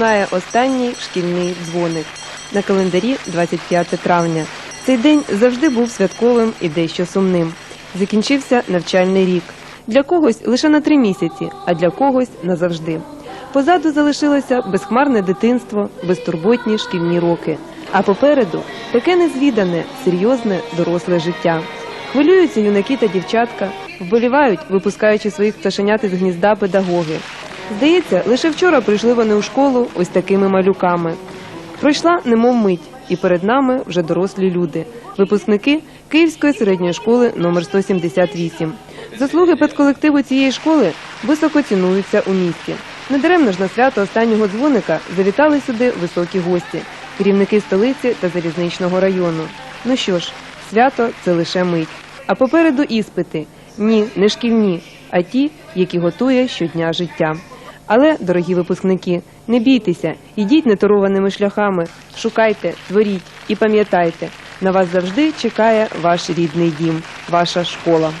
Лунає останній шкільний дзвоник. На календарі 25 травня. Цей день завжди був святковим і дещо сумним. Закінчився навчальний рік. Для когось лише на три місяці, а для когось назавжди. Позаду залишилося безхмарне дитинство, безтурботні шкільні роки. А попереду таке незвідане, серйозне доросле життя. Хвилюються юнаки та дівчатка, вболівають, випускаючи своїх пташенят із гнізда педагоги. Здається, лише вчора прийшли вони у школу ось такими малюками. Пройшла немов мить, і перед нами вже дорослі люди, випускники Київської середньої школи номер 178. Заслуги педколективу цієї школи високо цінуються у місті. Недаремно ж на свято останнього дзвоника завітали сюди високі гості, керівники столиці та залізничного району. Ну що ж, свято це лише мить. А попереду іспити ні, не шкільні, а ті, які готує щодня життя. Але, дорогі випускники, не бійтеся, ідіть неторованими шляхами, шукайте, творіть і пам'ятайте, на вас завжди чекає ваш рідний дім, ваша школа.